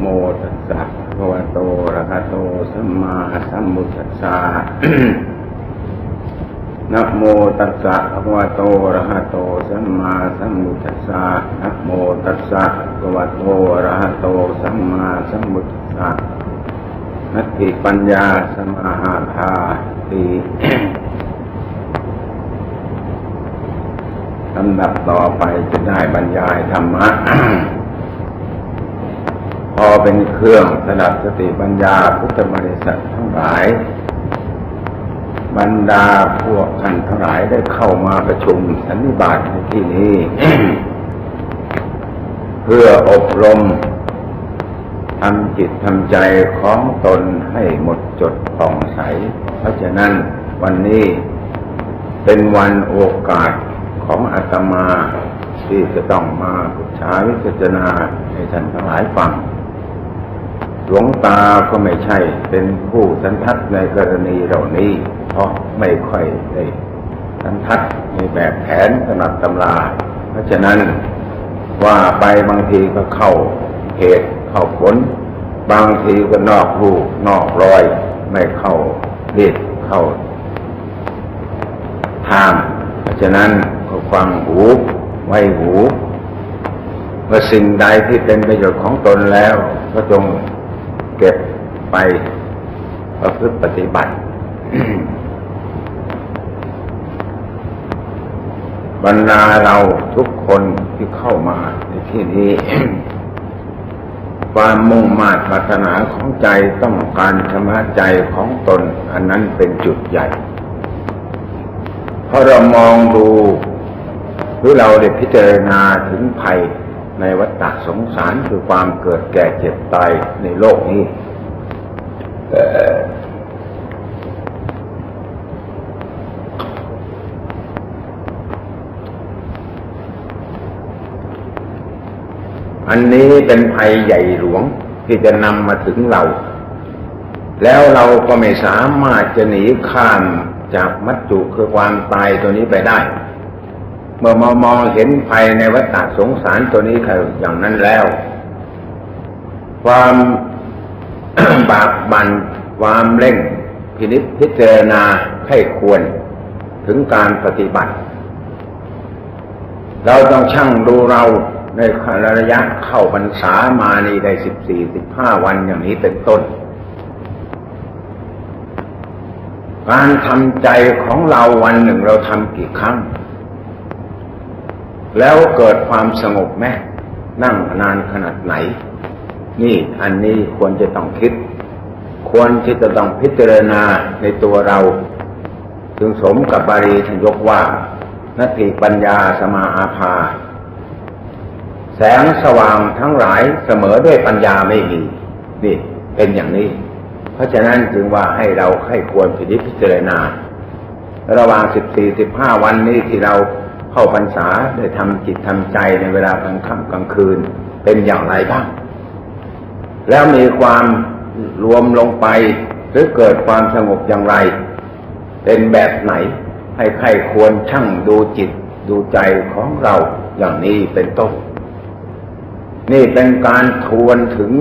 โมตัสสะภะวะโตระหะโตสัมมาสัมพุทธัสสะนะโมตัสสะภะวะโตระหะโตสัมมาสัมพุทธัสสะนะโมตัสสะภะวะโตระหะโตสัมมาสัมพุทธัสสะนัตถิปัญญาสมาหาภาติลำดับต่อไปจะได้บรรยายธรรมะ อเป็นเครื่องสดับสติปัญญาพุทธบริษัททั้งหลาย บรรดาพวกท่านทั้งหลายได้เข้ามาประชุมสันนิบาตในที่นี้ เพื่ออบรมทำจิตทำใจของตนให้หมดจดผ่องใส เพราะฉะนั้นวันนี้เป็นวันโอกาสของอาตมาที่จะต้องมาศึกษาวิจารณาให้ท่านทั้งหลายฟัง หลวงตาก็ไม่ใช่เป็นผู้สันทัดในกรณีเหล่านี้เพราะไม่ค่อยได้สันทัดในแบบแผนสนับตำรา เพราะฉะนั้นว่าไปบางทีก็เข้าเหตุเข้าผล บางทีก็นอกรูนอกรอย ไม่เข้าเรียดเข้าทางเพราะฉะนั้นก็ฟังหูไว้หูว่าสิ่งใดที่เป็นประโยชน์ของตนแล้วก็จง เก็บไปประพฤติปฏิบัติ บรรดาเราทุกคนที่เข้ามาในที่นี้ ความมุ่งมา่ปรารถนาของใจต้องการชำระใจของตน อันนั้นเป็นจุดใหญ่เพราะเรามองดูหรือเราได้พิจารณาถึงภัย ในวัฏสงสารคือความเกิดแก่เจ็บตายในโลกนี้เอออันนี้เป็นภัยใหญ่หลวงที่จะนำมาถึงเรา แล้วเราก็ไม่สามารถจะหนีข้ามจากมัจจุคือความตายตัวนี้ไปได้ เมื่อมามองเห็นภัยในวัฏฏะสงสารตัวนี้คือย่างนั้นแล้ว ความบากบันความเร่งพินิจพิจารณาให้ควรถึงการปฏิบัติ เราต้องชั่งดูเราในระยะเข้าพรรษามานี่ได้สิบสี่สิบห้าวันอย่างนี้เป็นต้น การทำใจของเราวันหนึ่งเราทำกี่ครั้ง แล้วเกิดความสงบไหมนั่งนานขนาดไหน นี่อันนี้ควรจะต้องคิด ควรที่จะต้องพิจารณาในตัวเรา ถึงสมกับบาลีท่านยกว่านัตถิปัญญาสมาอาภา แสงสว่างทั้งหลายเสมอด้วยปัญญาไม่มี นี่เป็นอย่างนี้ เพราะฉะนั้นจึงว่าให้เราให้ควรพิจิตพิจารณา ระหว่างสิบสี่สิบห้าวันนี้ที่เรา เข้าพรรษาได้ทำจิตทำใจในเวลากลางค่ำกลางคืนเป็นอย่างไรบ้าง แล้วมีความรวมลงไปหรือเกิดความสงบอย่างไร เป็นแบบไหน ให้ใครควรช่างดูจิตดูใจของเราอย่างนี้เป็นต้น นี่เป็นการทวนถึง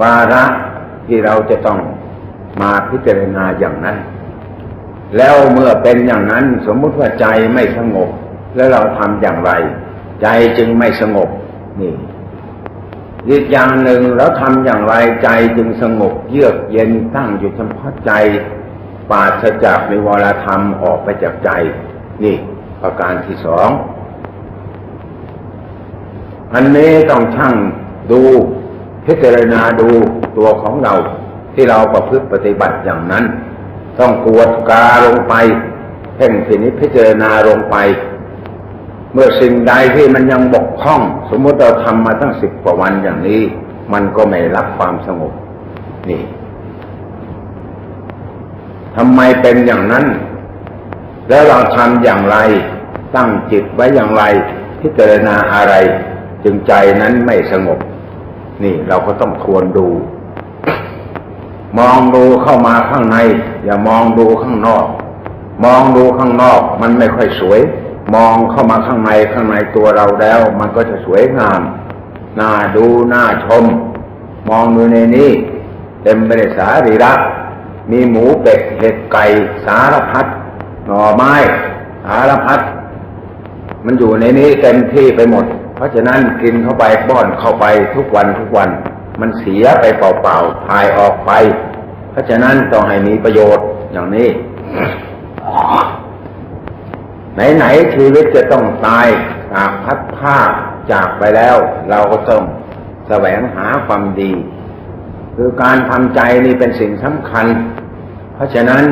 วาระที่เราจะต้องมาพิจารณาอย่างนั้น แล้วเมื่อเป็นอย่างนั้นสมมุติว่าใจไม่สงบ แล้วเราทำอย่างไร ใจจึงไม่สงบนี่อีกอย่างหนึ่งแล้วทำอย่างไรใจจึงสงบเยือกเย็นตั้งอยู่เฉพาะใจปราศจากในวรธรรมออกไปจากใจ นี่ ประการที่สองอันนี้ต้องช่างดูพิจารณาดูตัวของเรา ที่เราประพฤติปฏิบัติอย่างนั้น ต้องกวดกาลงไปเพ่งพินิพิจารณาลงไป เมื่อสิ่งใดที่มันยังบกพร่อง สมมติเราทำมาตั้งสิบกว่าวันอย่างนี้ มันก็ไม่รับความสงบ นี่ทำไมเป็นอย่างนั้น แล้วเราทำอย่างไร ตั้งจิตไว้อย่างไร พิจารณาอะไร จึงใจนั้นไม่สงบ นี่เราก็ต้องทวนดู มองดูเข้ามาข้างใน อย่ามองดูข้างนอก มองดูข้างนอกมันไม่ค่อยสวย มองเข้ามาข้างในข้างในตัวเราแล้ว มันก็จะสวยงาม น่าดู น่าชม มองดูในนี้ เต็มไปด้วยสารีระมีหมูเป็ดเห็ดไก่ สารพัดหน่อไม้ สารพัดมันอยู่ในนี้เต็มที่ไปหมด เพราะฉะนั้นกินเข้าไปป้อนเข้าไปทุกวันทุกวัน มันเสียไปเปล่าๆพายออกไป เพราะฉะนั้นต้องให้มีประโยชน์อย่างนี้ ไหนๆชีวิตจะต้องตายหากพัดผ้าจากไปแล้ว เราก็ต้องแสวงหาความดี คือการทำใจนี่เป็นสิ่งสำคัญ เพราะฉะนั้น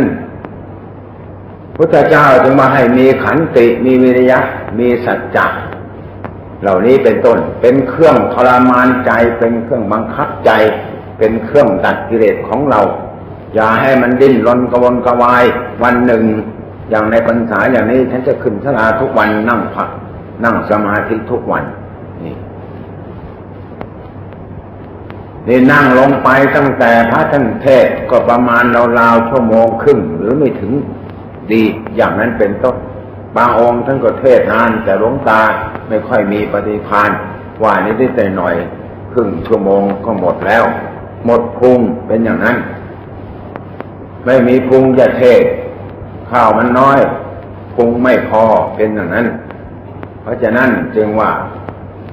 พุทธเจ้าจึงมาให้มีขันติมีวิริยะ มีสัจจะเหล่านี้เป็นต้นเป็นเครื่องทรมานใจ เป็นเครื่องบังคับใจ เป็นเครื่องตัดกิเลสของเรา อย่าให้มันดิ้นรนกระวนกระวายวันหนึ่ง อย่างในพรรษาอย่างนี้ฉันจะขึ้นสลาทุกวันนั่งพักนั่งสมาธิทุกวัน นี่นี่นั่งลงไปตั้งแต่พระท่านเทศก็ประมาณราวๆชั่วโมงครึ่งหรือไม่ถึงดีอย่างนั้นเป็นต้นบางองค์ท่านก็เทศนาน แต่หลวงตาไม่ค่อยมีปฏิภาณว่านิดๆแต่หน่อยครึ่งชั่วโมงก็หมดแล้ว หมดพุงเป็นอย่างนั้น ไม่มีพุงจะเทศ ข้าวมันน้อยพุงไม่พอเป็นอย่างนั้น เพราะฉะนั้นจึงว่า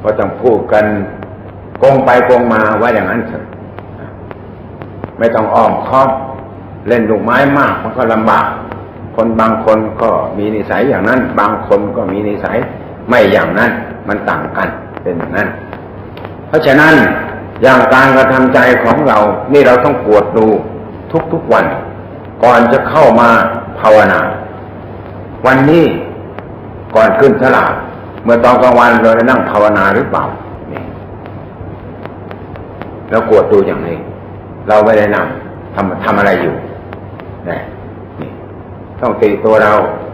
ก็ต้องพูดกันโกงไปโกงมาว่าอย่างนั้นเถอะไม่ต้องอ้อมค้อมเล่นลูกไม้มากมันก็ลำบาก คนบางคนก็มีนิสัยอย่างนั้น บางคนก็มีนิสัยไม่อย่างนั้น มันต่างกันเป็นอย่างนั้น เพราะฉะนั้นอย่างการกระทำใจของเรา นี่เราต้องปวดดูทุกๆวัน ก่อนจะเข้ามาภาวนา วันนี้ก่อนขึ้นสลาดเมื่อตอนกลางวันเราได้นั่งภาวนาหรือเปล่านี่เรากวดดูอย่างนี้ เราไม่ได้นั่งทำทำอะไรอยู่นี่นี่ต้องตีตัวเรา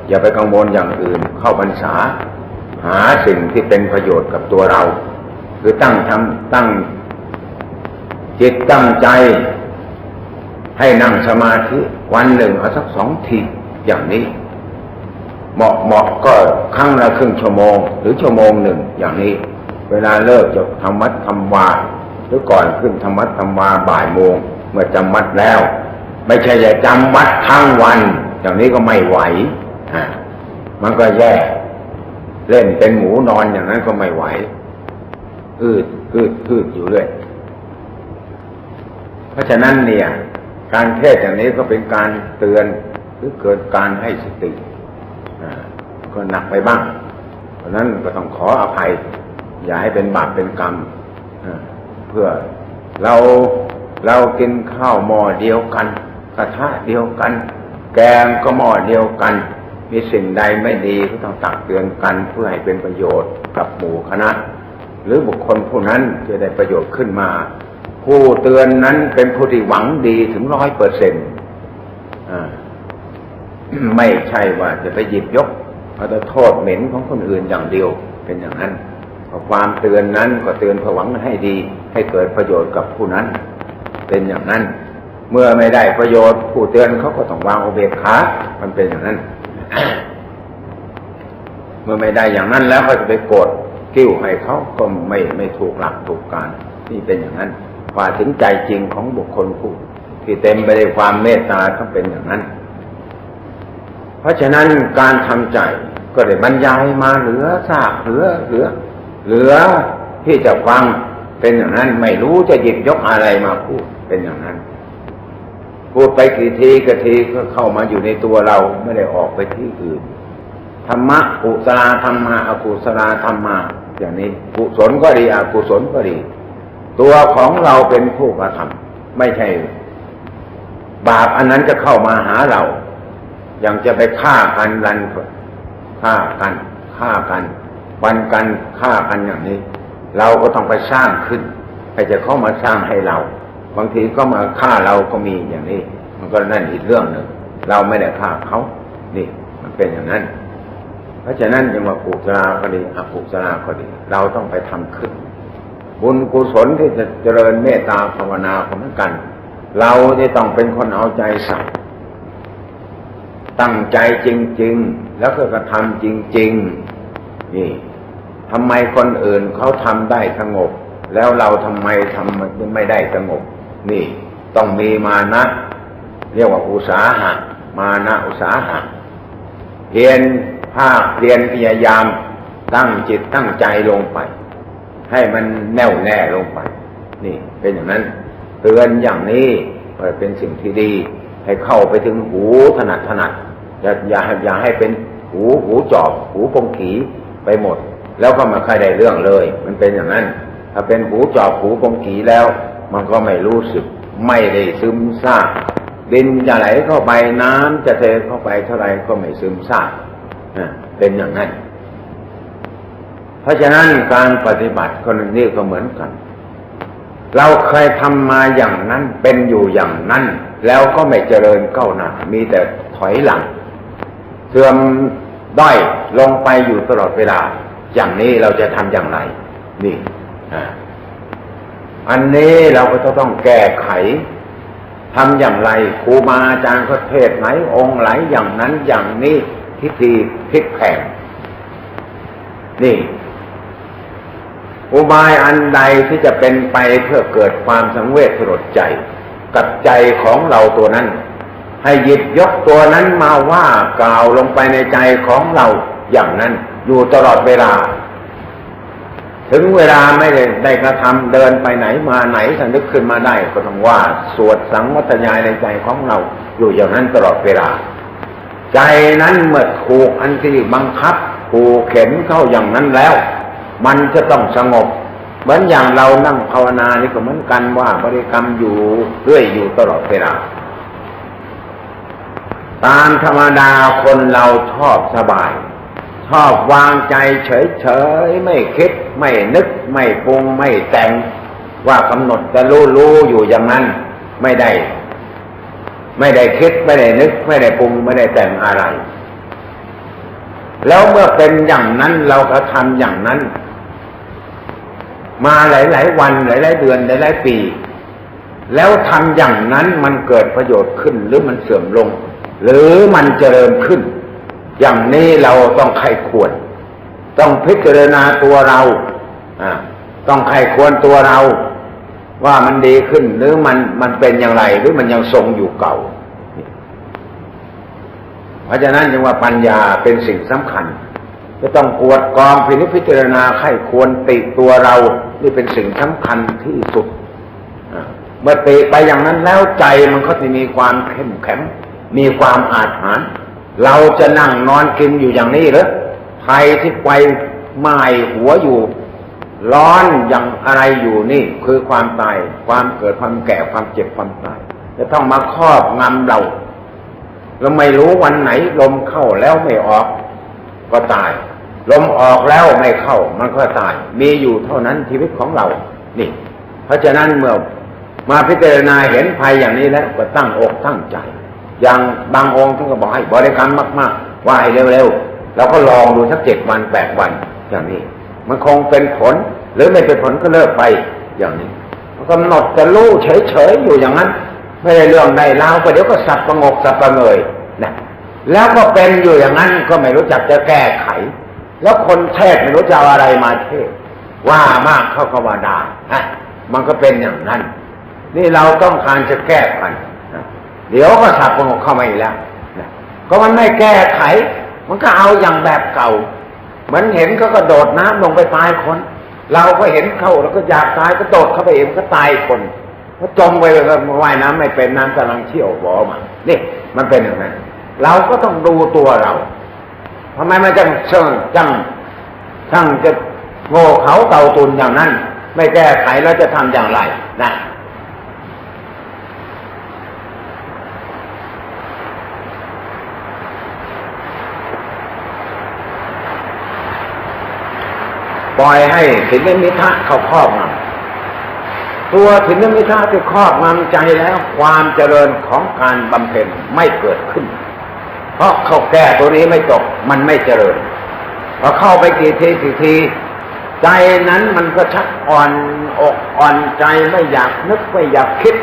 อย่าไปกังวลอย่างอื่น เข้าพรรษา หาสิ่งที่เป็นประโยชน์กับตัวเรา คือตั้งทำตั้ง จิตตั้งใจ ให้นั่งสมาธิ วันหนึ่งเอาสักสองทีอย่างนี้ เหมาะเหมาะก็ครั้งละครึ่งชั่วโมง หรือชั่วโมงหนึ่งอย่างนี้ เวลาเลิกจะทำวัดทำวาหรือก่อนขึ้นธรรมัดทำวาบ่ายโมง เมื่อจำวัดแล้ว ไม่ใช่จะจำวัดทั้งวัน อย่างนี้ก็ไม่ไหวอ่ามันก็แย่ เล่นเป็นหมูนอนอย่างนั้นก็ไม่ไหวอืดอืดอืดอยู่เรื่อยเพราะฉะนั้นเนี่ย การเทศอย่างนี้ก็เป็นการเตือนหรือเกิดการให้สติก็หนักไปบ้าง เพราะนั้นก็ต้องขออภัย อย่าให้เป็นบาปเป็นกรรมเพื่อเราเรากินข้าวหม้อเดียวกัน กระทะเดียวกัน แกงก็หม้อเดียวกัน มีสิ่งใดไม่ดีก็ต้องตักเตือนกันเพื่อให้เป็นประโยชน์กับหมู่คณะ หรือบุคคลผู้นั้นจะได้ประโยชน์ขึ้นมา ผู้เตือนนั้นเป็นผู้ที่หวังดีถึงร้อยเปอร์เซ็นต์ไม่ใช่ว่าจะไปหยิบยกเอาแต่โทษเหม็นของคนอื่นอย่างเดียวเป็นอย่างนั้นความเตือนนั้นก็เตือนเพื่อหวังให้ดี ให้เกิดประโยชน์กับผู้นั้น เป็นอย่างนั้น เมื่อไม่ได้ประโยชน์ผู้เตือนเขาก็ต้องวางอุเบกขา มันเป็นอย่างนั้น เมื่อไม่ได้อย่างนั้นแล้วก็จะไปโกรธกิ้วให้เขาก็ไม่ไม่ถูกหลักถูกการ นี่เป็นอย่างนั้น ว่าถึงใจจริงของบุคคลผู้ที่เต็มไปด้วยความเมตตาต้องเป็นอย่างนั้น เพราะฉะนั้นการทำใจก็ได้บรรยายมาเหลือซากเหลือเหลือ เหลือที่จะฟังเป็นอย่างนั้น ไม่รู้จะหยิบยกอะไรมาพูดเป็นอย่างนั้น พูดไปกี่ทีกี่ทีก็เข้ามาอยู่ในตัวเราไม่ได้ออกไปที่อื่นธรรมะกุศลธรรมะอกุศลธรรมะอย่างนี้กุศลก็ดีอกุศลก็ดี ตัวของเราเป็นผู้กระทำไม่ใช่ บาปอันนั้นจะเข้ามาหาเรา อย่างจะไปฆ่ากันรันฆ่ากันฆ่ากันวันกันฆ่ากันอย่างนี้ เราก็ต้องไปสร้างขึ้นใครจะเข้ามาสร้างให้เรา บางทีก็มาฆ่าเราก็มีอย่างนี้ มันก็นั่นอีกเรื่องหนึ่งเราไม่ได้ฆ่าเขา นี่ มันเป็นอย่างนั้น เพราะฉะนั้นยังว่ากุศลก็ดีอกุศลก็ดี เราต้องไปทำขึ้น บุญกุศลที่จะเจริญเมตตาภาวนาของกัน เราจะต้องเป็นคนเอาใจใส่ตั้งใจจริง ๆ แล้วก็กระทำจริง ๆ นี่ทำไมคนอื่นเขาทำได้สงบ แล้วเราทำไมทำมันไม่ได้สงบ นี่ต้องมีมานะ เรียกว่าอุสาหะ มานะอุสาหะเพียนภาคเรียนพยายามตั้งจิตตั้งใจลงไป ให้มันแน่วแน่ลงไป นี่ เป็นอย่างนั้นเตือนอย่างนี้เป็นสิ่งที่ดี ให้เข้าไปถึงหูถนัดถนัดอย่าอย่าอย่าให้เป็นหูหูจอบ หูปงขีไปหมด แล้วก็มาใครได้เรื่องเลย มันเป็นอย่างนั้น ถ้าเป็นหูจอบหูปงขีแล้ว มันก็ไม่รู้สึก ไม่ได้ซึมซาบดินจะไหลเข้าไปน้ำจะเทเข้าไปเท่าไรก็ไม่ซึมซาบเป็นอย่างนั้น เพราะฉะนั้นการปฏิบัติคนนี้ก็เหมือนกัน เราเคยทำมาอย่างนั้นเป็นอยู่อย่างนั้น แล้วก็ไม่เจริญก้าวหน้ามีแต่ถอยหลังเสื่อมด้อยลงไปอยู่ตลอดเวลา อย่างนี้เราจะทำอย่างไร นี่อันนี้เราก็จะต้องแก้ไขทำอย่างไรครูบาอาจารย์ก็เทศไหนองค์ไหนอย่างนั้นอย่างนี้ทิฏฐิพลิกแผงนี่ อุบายอันใดที่จะเป็นไปเพื่อเกิดความสังเวชสลดใจ กับใจของเราตัวนั้น ให้หยิบยกตัวนั้นมาว่ากล่าวลงไปในใจของเราอย่างนั้นอยู่ตลอดเวลา ถึงเวลาไม่ได้ได้กระทำเดินไปไหนมาไหนถ้านึกขึ้นมาได้ก็ต้องว่า สวดสังวัตยายในใจของเรา อยู่อย่างนั้นตลอดเวลา ใจนั้นเมื่อถูกอันที่บังคับผูกเข็นเข้าอย่างนั้นแล้ว มันจะต้องสงบ เหมือนอย่างเรานั่งภาวนานี่ก็เหมือนกันว่าบริกรรมอยู่เรื่อยอยู่ตลอดเวลาตามธรรมดาคนเราชอบสบาย ชอบวางใจเฉยๆ ไม่คิด ไม่นึก ไม่ปรุง ไม่แต่ง ว่ากำหนดจะรู้รู้อยู่อย่างนั้น ไม่ได้ ไม่ได้คิด ไม่ได้นึก ไม่ได้ปรุง ไม่ได้แต่งอะไร แล้วเมื่อเป็นอย่างนั้นเราก็ทำอย่างนั้น มาหลาย ๆ วันหลาย ๆ เดือนหลาย ๆ ปี แล้วทำอย่างนั้นมันเกิดประโยชน์ขึ้นหรือมันเสื่อมลง หรือมันเจริญขึ้น อย่างนี้เราต้องใครควร ต้องพิจารณาตัวเราต้องใครควรตัวเรา ว่ามันดีขึ้นหรือมันมันเป็นอย่างไร หรือมันยังทรงอยู่เก่า เพราะฉะนั้นจึงว่าปัญญาเป็นสิ่งสำคัญจะต้องกวดกองพินิจพิจารณาไข้ควรติตัวเรา นี่เป็นสิ่งสำคัญที่สุดเมื่อติไปอย่างนั้นแล้วใจมันก็จะมีความเข้มแข็ง มีความอาถรรพ์เราจะนั่งนอนกินอยู่อย่างนี้หรือภัยที่ไฟไหม้หัวอยู่ ร้อนอย่างอะไรอยู่นี่คือความตาย ความเกิดความแก่ความเจ็บความตาย จะต้องมาครอบงำเราเราไม่รู้วันไหนลมเข้าแล้วไม่ออก ก็ตาย ลมออกแล้วไม่เข้ามันก็ตาย มีอยู่เท่านั้นชีวิตของเรา นี่ เพราะฉะนั้นเมื่อมาพิจารณาเห็นภัยอย่างนี้แล้วก็ตั้งอกตั้งใจ อย่างบางองค์ท่านก็บอกให้บริกรรมมากๆว่าให้เร็วๆเราก็ลองดูสักเจ็ดวันแปดวันอย่างนี้ มันคงเป็นผล หรือไม่เป็นผลก็เลิกไปอย่างนี้กำหนดจะรู้เฉยๆอยู่อย่างนั้น ไม่ได้เรื่องใดเล่าไปเดี๋ยวก็สับประงกสับประเงยนะแล้วก็เป็นอยู่อย่างนั้นก็ไม่รู้จักจะแก้ไข แล้วคนเทศไม่รู้จะเอาอะไรมาเทศว่ามากเข้าก็ว่าได้ฮะมันก็เป็นอย่างนั้น นี่เราต้องการจะแก้กันเดี๋ยวก็สับประงกเข้ามาอีกแล้วก็มันไม่แก้ไข มันก็เอาอย่างแบบเก่าเหมือนเห็นก็กระโดดน้ำลงไปตายคน เราก็เห็นเขาแล้วก็อยากตายก็โดดเข้าไปเองก็ตายคนก็จมไปเลยก็ว่ายน้ำไม่เป็นน้ำกำลังเชี่ยวบ่อมานี่มันเป็นอย่างนั้นเราก็ต้องดูตัวเรา ทำไมมันจังเชิงจังช่างจะโง่เขาเต่าตุนอย่างนั้น ไม่แก้ไขแล้วจะทำอย่างไรนะปล่อยให้ถินมิทะเขาครอบงำตัวถินมิทะที่ครอบงำใจแล้ว ความเจริญของการบำเพ็ญไม่เกิดขึ้น ราะเขาแก้ตัวนี้ไม่จบมันไม่เจริญพอเข้าไปกี่ทีกี่ที ใจนั้นมันก็ชักอ่อนอกอ่อนใจไม่อยากนึกไม่อยากคิด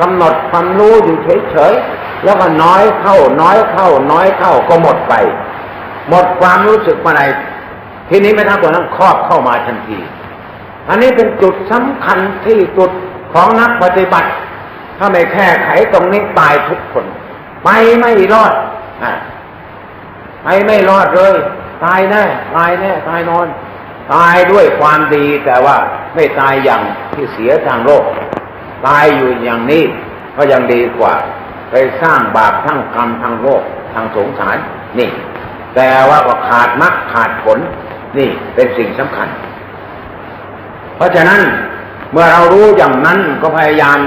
กำหนดความรู้อยู่เฉยๆแล้วก็น้อยเข้า น้อยเข้า น้อยเข้าก็หมดไป หมดความรู้สึกมาไหนทีนี้ไม่ทักตัวนั้นครอบเข้ามาทันที อันนี้เป็นจุดสำคัญที่จุดของนักปฏิบัติ ถ้าไม่แค่ไขตรงนี้ตายทุกคน ไปไม่รอด ไปไม่รอดเลย ตายแน่ตายแน่ตายนอน ตายด้วยความดีแต่ว่าไม่ตายอย่างที่เสียทางโลก ตายอยู่อย่างนี้ก็ยังดีกว่า ไปสร้างบาปทั้งกรรมทางโลกทางสงสารนี่ แต่ว่าก็ขาดมรรคขาดผล นี่เป็นสิ่งสำคัญ เพราะฉะนั้นเมื่อเรารู้อย่างนั้นก็พยายาม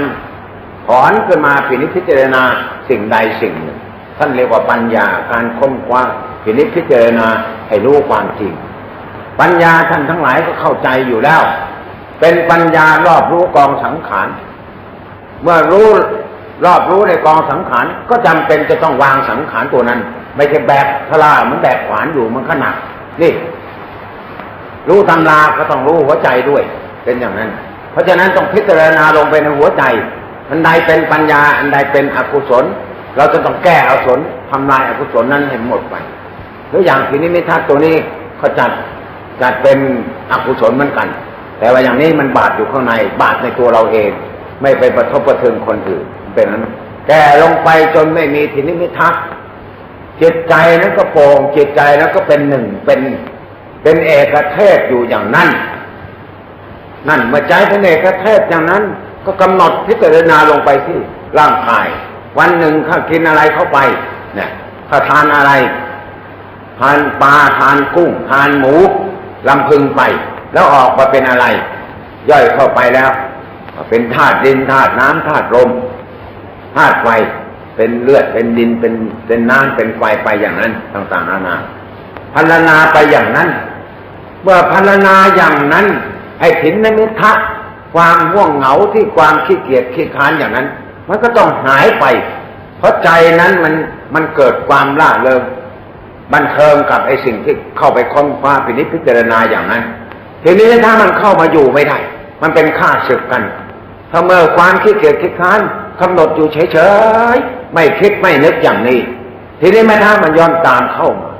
ถอนขึ้นมาพินิจพิจารณาสิ่งใดสิ่งหนึ่ง ท่านเรียกว่าปัญญาการค้นคว้าพินิจพิจารณาให้รู้ความจริง ปัญญาท่านทั้งหลายก็เข้าใจอยู่แล้ว เป็นปัญญารอบรู้กองสังขารเมื่อรู้รอบรู้ในกองสังขารก็จำเป็นจะต้องวางสังขารตัวนั้น ไม่ใช่แบกทลาเหมือนแบกขวานอยู่มันขนักนี่ รู้ตำราก็ต้องรู้หัวใจด้วย เป็นอย่างนั้น เพราะฉะนั้นต้องพิจารณาลงไปในหัวใจ อันใดเป็นปัญญา อันใดเป็นอกุศล เราจะต้องแก้อกุศลทำลายอกุศลนั้นให้หมดไปตัวอย่างทีนี้ไม่ทัดตัวนี้เขาจัดจัดเป็นอกุศลเหมือนกัน แต่ว่าอย่างนี้มันบาดอยู่ข้างในบาดในตัวเราเอง ไม่ไปประทบประเทือนคนอื่นเป็นนั้นแก่ลงไปจนไม่มีทีนี้ไม่ทักจิตใจนั้นก็โปร่งจิตใจแล้วก็เป็นหนึ่งเป็นเป็นเอกเทศอยู่อย่างนั้น นั่นเมื่อใจเป็นเอกเทศอย่างนั้น ก็กำหนดพิจารณาลงไปที่ร่างกาย วันหนึ่งเขากินอะไรเข้าไปเนี่ยเขาทานอะไร ทานปลาทานกุ้ง ทานหมูลำพึงไป แล้วออกมาเป็นอะไร ย่อยเข้าไปแล้ว เป็นธาตุดินธาตุน้ำธาตุลมธาตุไฟเป็นเลือดเป็นดินเป็นเป็นน้ำเป็นไฟไปอย่างนั้น ต่างๆนานาพันนาไปอย่างนั้น เมื่อพันนาอย่างนั้น ไอ้ถินนมิทะความห่วงเหงาที่ความขี้เกียจขี้ค้านอย่างนั้น มันก็ต้องหายไป เพราะใจนั้นมันมันเกิดความล่าเริงบันเทิงกับไอ้สิ่งที่เข้าไปค้นคว้าพินิจพิจารณาอย่างนั้น ทีนี้ถ้ามันเข้ามาอยู่ไม่ได้ มันเป็นข้าศึกกันถ้าเมื่อความขี้เกียจขี้ค้านกำหนดอยู่เฉยๆไม่คิดไม่นึกอย่างนี้ ทีนี้แม่ท่ามันย้อนตามเข้ามา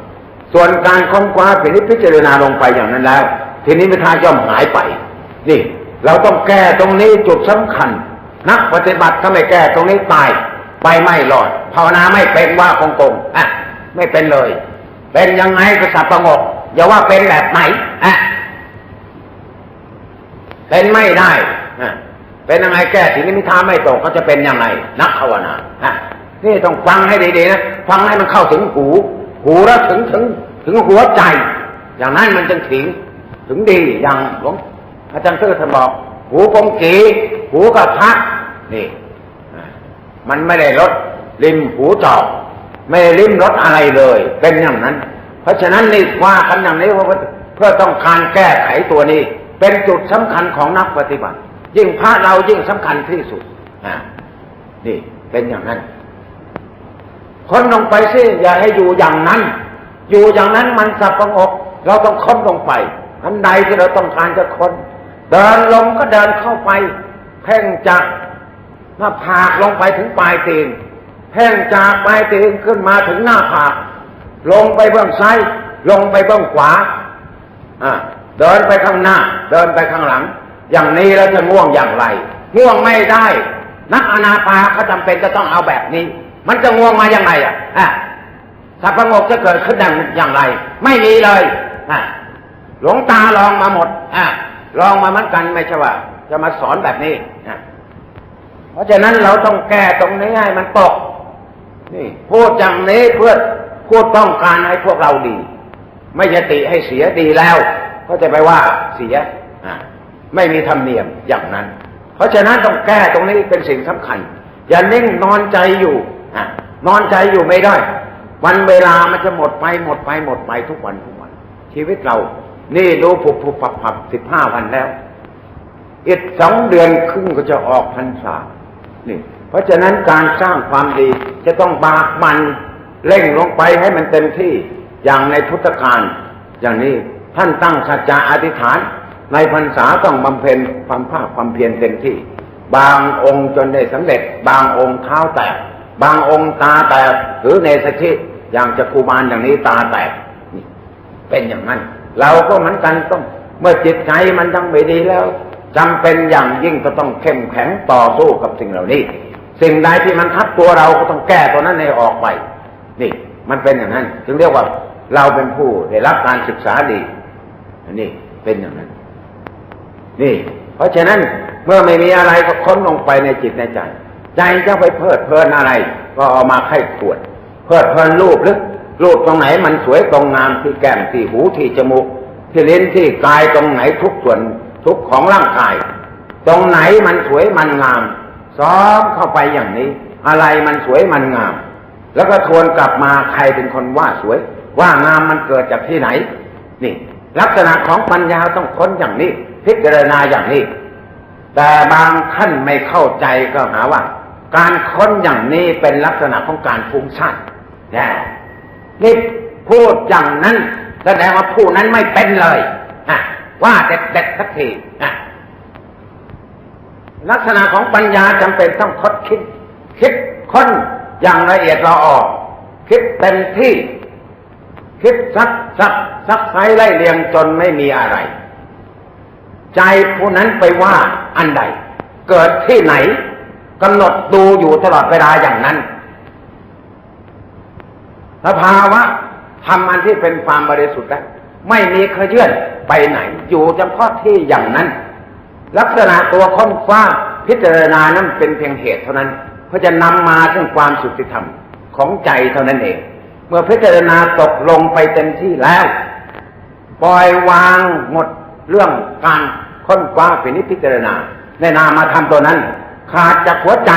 ส่วนการค้นคว้าพินิจพิจารณาลงไปอย่างนั้นแล้ว ทีนี้แม่ท่าย่อมหายไป นี่ เราต้องแก้ตรงนี้จุดสำคัญ นักปฏิบัติถ้าไม่แก้ตรงนี้ตายไปไม่รอดภาวนาไม่เป็นว่าคงคงอะไม่เป็นเลย เป็นยังไงก็สับประงกอย่าว่าเป็นแบบไหนอะเป็นไม่ได้อะเป็นยังไงแก้ทีนี้มิทาไม่ตกก็จะเป็นยังไงนักภาวนาอะนี่ต้องฟังให้ดีๆนะฟังให้มันเข้าถึงหู หูแล้วถึงถึงถึงหัวใจ อย่างนั้นมันจึงถึงถึงดีอย่างหลวงอาจารย์เตอร์ท่านบอก หูกงกีหูกับพักนี่มันไม่ได้ลดริมหูจอบไม่ได้ริมรถอะไรเลย เป็นอย่างนั้น เพราะฉะนั้นนี่ว่ากันอย่างนี้ว่าเพื่อต้องการแก้ไขตัวนี้ เป็นจุดสำคัญของนักปฏิบัติ ยิ่งพระเรายิ่งสำคัญที่สุดนี่เป็นอย่างนั้น คนลงไปสิอย่าให้อยู่อย่างนั้น อยู่อย่างนั้นมันสับประงกเราต้องค้นลงไปอันใดที่เราต้องการจะค้น เดินลงก็เดินเข้าไป เพ่งจากหน้าผากลงไปถึงปลายตีนเพ่งจากปลายตีนขึ้นมาถึงหน้าผาก ลงไปเบื้องซ้ายลงไปเบื้องขวาอ่าเดินไปข้างหน้า เดินไปข้างหลัง อย่างนี้แล้วจะง่วงอย่างไร ง่วงไม่ได้ นักอนาปาเขาจำเป็นจะต้องเอาแบบนี้ มันจะง่วงมาอย่างไรอะอะสับประงกจะเกิดขึ้นอย่างไร ไม่มีเลยอะหลวงตาลองมาหมดอะ ลองมาเหมือนกันไม่ใช่ว่า จะมาสอนแบบนี้อะเพราะฉะนั้นเราต้องแก้ตรงนี้ให้มันตกนี่พูดอย่างนี้เพื่อพูดต้องการให้พวกเราดี ไม่ยติให้เสียดีแล้ว ก็จะไปว่าเสียอไม่มีธรรมเนียมอย่างนั้น เพราะฉะนั้นต้องแก้ตรงนี้เป็นสิ่งสำคัญ อย่านิ่งนอนใจอยู่อะนอนใจอยู่ไม่ได้ วันเวลามันจะหมดไปหมดไปหมดไปทุกวันทุกวัน ชีวิตเรา นี่ดูผุบผุบผับผับสิบห้าวันแล้วอีกสองเดือนครึ่งก็จะออกพรรษานี่ เพราะฉะนั้นการสร้างความดีจะต้องบากมันเร่งลงไปให้มันเต็มที่อย่างในพุทธการอย่างนี้ท่านตั้งสัจจะอธิษฐาน ในพรรษาต้องบำเพ็ญความภาคความเพียรเต็มที่ บางองค์จนได้สำเร็จ บางองค์เท้าแตก บางองค์ตาแตกหรือในสชิอย่างจักรุบาลอย่างนี้ตาแตกเป็นอย่างนั้น เราก็เหมือนกันต้อง เมื่อจิตใจมันยังไม่ดีแล้วจำเป็นอย่างยิ่งก็ต้องเข้มแข็งต่อสู้กับสิ่งเหล่านี้ สิ่งใดที่มันทับตัวเราก็ต้องแก้ตัวนั้นให้ออกไป นี่ มันเป็นอย่างนั้น จึงเรียกว่าเราเป็นผู้ได้รับการศึกษาดีอันนี้เป็นอย่างนั้น นี่ เพราะฉะนั้นเมื่อไม่มีอะไรก็ค้นลงไปในจิตในใจใจจะไปเพลิดเพลินอะไร ก็เอามาไข้ขวด เพลิดเพลินรูปหรือ รูปตรงไหนมันสวยตรงงามที่แก้มที่หูที่จมูก ที่ลิ้นที่กายตรงไหนทุกส่วนทุกของร่างกาย ตรงไหนมันสวยมันงามซ้อมเข้าไปอย่างนี้ อะไรมันสวยมันงาม แล้วก็ทวนกลับมาใครเป็นคนว่าสวย ว่างามมันเกิดจากที่ไหน นี่ ลักษณะของปัญญาต้องค้นอย่างนี้ พิจารณาอย่างนี้ แต่บางท่านไม่เข้าใจก็หาว่า การค้นอย่างนี้เป็นลักษณะของการฟุ้งซ่านนี่ นี่พูดอย่างนั้นแสดงว่าผู้นั้นไม่เป็นเลยนะว่าเด็ดเด็ดสักทีนะลักษณะของปัญญาจำเป็นต้องคดคิด คิดค้นอย่างละเอียดละออกคิดเต็มที่ คิดซักซักซักไซไล่เรียงจนไม่มีอะไร ใจผู้นั้นไปว่าอันใด เกิดที่ไหนกำหนดดูอยู่ตลอดเวลาอย่างนั้น สภาวะทำอันที่เป็นความบริสุทธิ์แล้วไม่มีเคยเยื่อนไปไหน อยู่เฉพาะที่อย่างนั้น ลักษณะตัวค้นคว้าพิจารณานั้นเป็นเพียงเหตุเท่านั้น เพื่อจะนำมาซึ่งความสุติธรรมของใจเท่านั้นเอง เมื่อพิจารณาตกลงไปเต็มที่แล้ว ปล่อยวางหมดเรื่องการค้นคว้าเป็นนิพพิจารณาในนามาทำตัวนั้น ขาดจากหัวใจ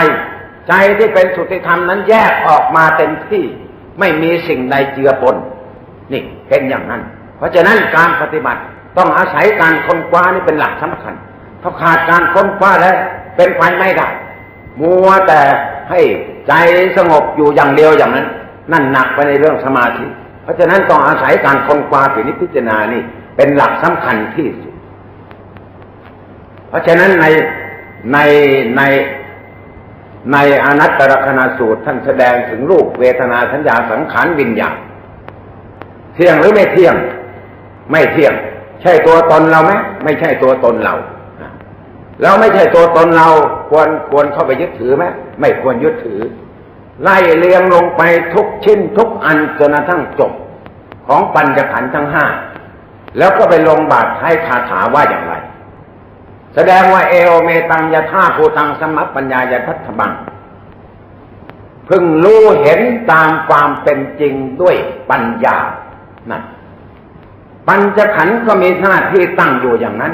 ใจที่เป็นสุติธรรมนั้นแยกออกมาเต็มที่ ไม่มีสิ่งใดเจือปนนี่เป็นอย่างนั้น เพราะฉะนั้นการปฏิบัติต้องอาศัยการค้นคว้านี่เป็นหลักสำคัญถ้าขาดการค้นคว้าแล้วเป็นไปไม่ได้มัวแต่ให้ใจสงบอยู่อย่างเดียวอย่างนั้น นั่นหนักไปในเรื่องสมาธิ เพราะฉะนั้นต้องอาศัยการค้นคว้าพินิพิจารณานี่เป็นหลักสำคัญที่สุด เพราะฉะนั้นในในใน ในอนัตตลกณสูตรท่านแสดงถึงรูปเวทนาสัญญาสังขารวิญญาณเที่ยงหรือไม่เที่ยง ไม่เที่ยง ใช่ตัวตนเราไหมไม่ใช่ตัวตนเราเราไม่ใช่ตัวตนเราควรควรเข้าไปยึดถือไหมไม่ควรยึดถือ ไล่เลียงลงไปทุกชิ้นทุกอันจนกระทั่งจบ ของปัญจขันธ์ทั้งห้าแล้วก็ไปลงบาทท้คาถาว่าอย่างไร แสดงว่าเอโอเมตังยะท่าภูตังสมัปปัญญายพัฒบังพึงรู้เห็นตามความเป็นจริงด้วยปัญญานั่นปัญจขันธ์ก็มีหน้าที่ตั้งอยู่อย่างนั้น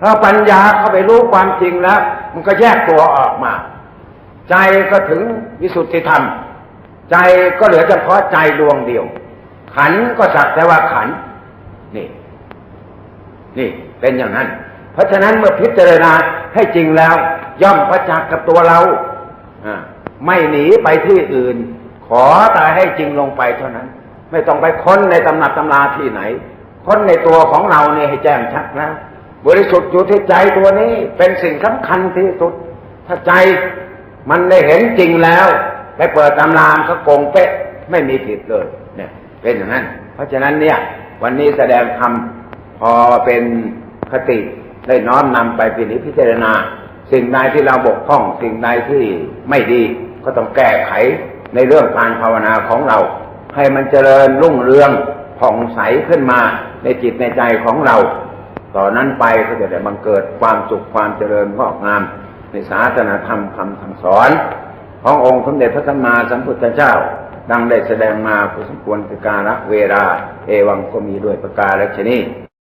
ถ้าปัญญาเข้าไปรู้ความจริงแล้ว มันก็แยกตัวออกมา ใจก็ถึงวิสุทธิธรรม ใจก็เหลือเฉพาะใจดวงเดียว ขันก็สักแต่ว่าขันนี่ นี่ เป็นอย่างนั้น เพราะฉะนั้นเมื่อพิจารณาให้จริงแล้ว ย่อมประจักษ์กับตัวเราไม่หนีไปที่อื่น ขอแต่ให้จริงลงไปเท่านั้น ไม่ต้องไปค้นในตำหนักตำราที่ไหน ค้นในตัวของเราเนี่ยให้แจ้งชัดนะบริสุทธิ์อยู่ที่ใจตัวนี้เป็นสิ่งสำคัญที่สุด ถ้าใจมันได้เห็นจริงแล้ว ไปเปิดตำรามก็โกงเป๊ะไม่มีผิดเลย เนี่ย เป็นอย่างนั้น เพราะฉะนั้นเนี่ย วันนี้แสดงธรรมพอเป็น คติได้น้อมนำไปพิจารณา สิ่งใดที่เราบกพร่อง สิ่งใดที่ไม่ดีก็ต้องแก้ไขในเรื่องการภาวนาของเรา ให้มันเจริญรุ่งเรืองผ่องใสขึ้นมาในจิตในใจของเรา ต่อนนั้นไปก็จะได้บังเกิดความสุขความเจริญงอกงาม ในศาสนาธรรมคำสั่งสอน ขององค์สมเด็จพระสัมมาสัมพุทธเจ้า ดังได้แสดงมาผู้สมควรการะเวลาเอวังก็มีด้วยประกาศชนี้